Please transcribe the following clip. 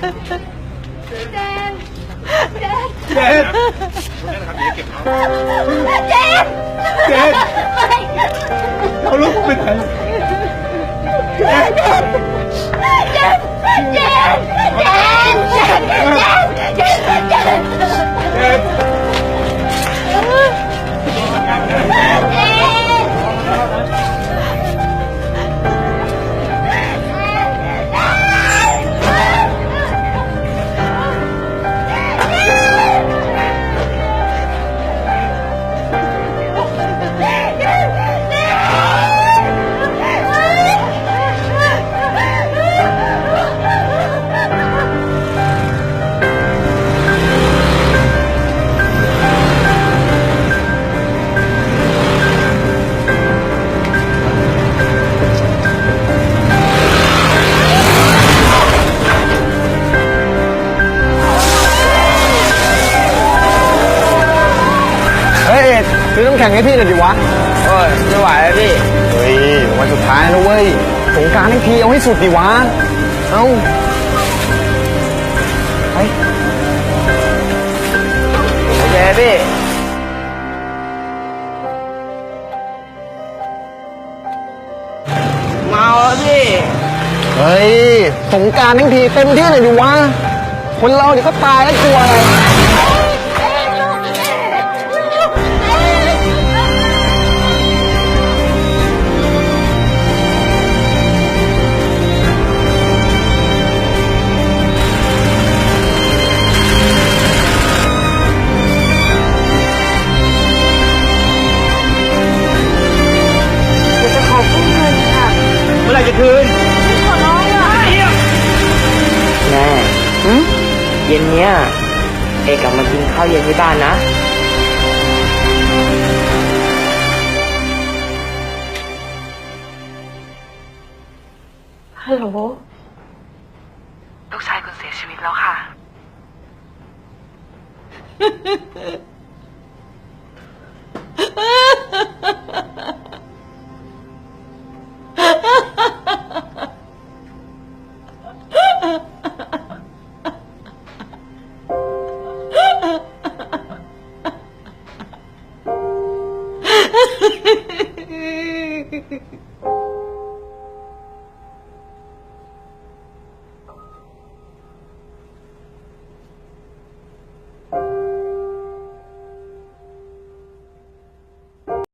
เจนเจนเจนเจนเจนเอเลูกไปไหนเจน เฮ้ยเอ็ดซื้อน้ำแข็งให้พี่หน่อยดิวะโอ้ยไม่ไหวแล้วพี่ เฮ้ยวันสุดท้ายแล้วเว้ยสงกรารทั้งทีเอาให้สุดดิวะ เอ้าไปโอเคพี่เมาแล้วพี่เฮ้ยสงกรารทั้งทีเต็มที่หน่อยดิวะ คนเราเดี๋ยวก็ตายแล้วกลัวอะไร คืนขอร้องอะแม่เย็นเนี้ยเอกกลับมากินข้าวเย็นที่บ้านนะฮัลโหลลูกชายคุณเสียชีวิตแล้วค่ะเ Ha, ha, ha.